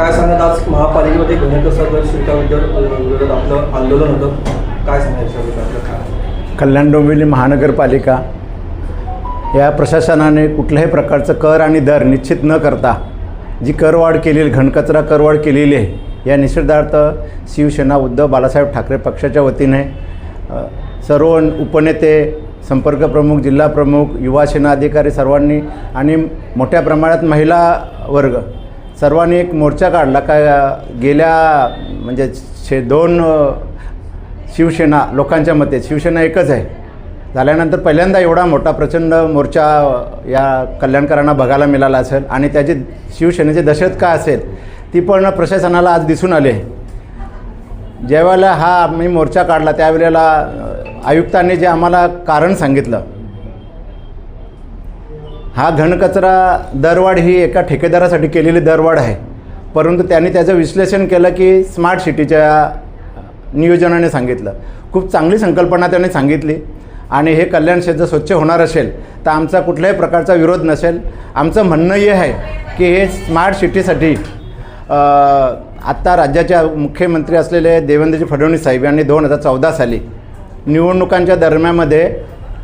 काय सांगत आज महापालिकेमध्ये घनकचरा दर आपलं आंदोलन होतं. काय सांगायचं काय? कल्याण डोंबिवली महानगरपालिका या प्रशासनाने कुठल्याही प्रकारचं कर आणि दर निश्चित न करता जी करवाढ केलेली घनकचरा करवाढ केलेली आहे या निषेधार्थ शिवसेना उद्धव बाळासाहेब ठाकरे पक्षाच्या वतीने सर्व उपनेते संपर्क प्रमुख जिल्हा युवा सेना अधिकारी सर्वांनी आणि मोठ्या प्रमाणात महिला वर्ग सर्वांनी एक मोर्चा काढला. का गेल्या म्हणजे शे दोन शिवसेना लोकांच्या मते शिवसेना एकच आहे. झाल्यानंतर पहिल्यांदा एवढा मोठा प्रचंड मोर्चा या कल्याणकरांना बघायला मिळाला असेल. आणि त्याची शिवसेनेची दहशत का असेल ती पण प्रशासनाला आज दिसून आले आहे. ज्यावेळेला हा मी मोर्चा काढला त्यावेळेला आयुक्तांनी जे आम्हाला कारण सांगितलं हा घनकचरा दरवाढ ही एका ठेकेदारासाठी केलेली दरवाढ आहे. परंतु त्यांनी त्याचं विश्लेषण केलं की स्मार्ट सिटीच्या नियोजनाने सांगितलं. खूप चांगली संकल्पना त्यांनी सांगितली. आणि हे कल्याण क्षेत्र स्वच्छ होणार असेल तर आमचा कुठल्याही प्रकारचा विरोध नसेल. आमचं म्हणणं हे आहे की हे स्मार्ट सिटीसाठी आत्ता राज्याच्या मुख्यमंत्री असलेले देवेंद्रजी फडणवीस साहेब यांनी दोन हजार चौदा साली निवडणुकांच्या दरम्यामध्ये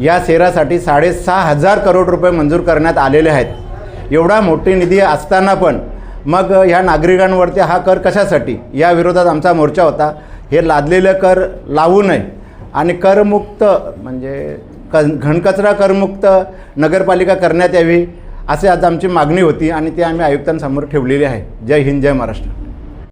या सेरासाठी साडेसहा हजार करोड रुपये मंजूर करण्यात आलेले आहेत. एवढा मोठी निधी असताना पण मग ह्या नागरिकांवरती हा कर कशासाठी? या विरोधात आमचा मोर्चा होता. हे लादलेलं कर लावू नये. आणि करमुक्त म्हणजे क घनकचरा करमुक्त नगरपालिका करण्यात यावी असे आज आमची मागणी होती आणि ती आम्ही आयुक्तांसमोर ठेवलेली आहे. जय हिंद जय महाराष्ट्र.